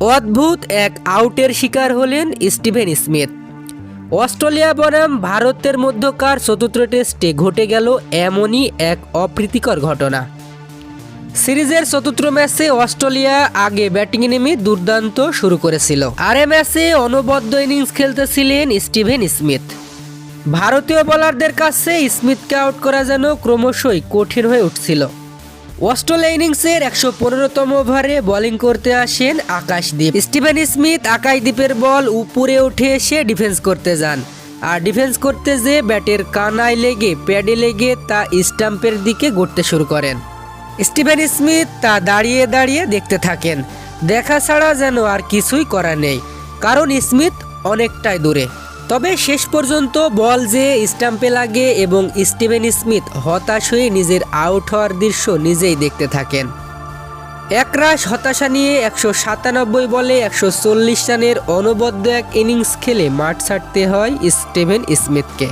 অদ্ভুত এক আউটের শিকার হলেন স্টিভেন স্মিথ। অস্ট্রেলিয়া বনাম ভারতের মধ্যকার চতুর্থ টেস্টে ঘটে গেল এমনই এক অপ্রীতিকর ঘটনা। সিরিজের চতুর্থ ম্যাচে অস্ট্রেলিয়া আগে ব্যাটিংয়ে নেমে দুর্দান্ত শুরু করেছিল। আর এ ম্যাচে অনবদ্য ইনিংস খেলতেছিলেন স্টিভেন স্মিথ। ভারতীয় বোলারদের কাছে স্মিথকে আউট করা যেন ক্রমশই কঠিন হয়ে উঠছিল। অস্ট্রেলিয়া ইনিংসের একশো পনেরোতম ওভারে বোলিং করতে আসেন আকাশদ্বীপ স্টিভেন স্মিথ আকাশদ্বীপের বল উপরে উঠে এসে ডিফেন্স করতে যান। আর ডিফেন্স করতে যে ব্যাটের কানায় লেগে, প্যাডে লেগে তা স্টাম্পের দিকে গড়তে শুরু করেন। স্টিভেন স্মিথ তা দাঁড়িয়ে দাঁড়িয়ে দেখতে থাকেন। দেখা ছাড়া যেন আর কিছুই করা নেই, কারণ স্মিথ অনেকটাই দূরে। তবে শেষ পর্যন্ত বল যে স্টাম্পে লাগে এবং স্টিভেন স্মিথ হতাশ হয়ে নিজের আউট হওয়ার দৃশ্য নিজেই দেখতে থাকেন। একরাশ হতাশা নিয়ে একশো সাতানব্বই বলে একশো চল্লিশ রানের অনবদ্য এক ইনিংস খেলে মাঠ ছাড়তে হয় স্টিভেন স্মিথকে।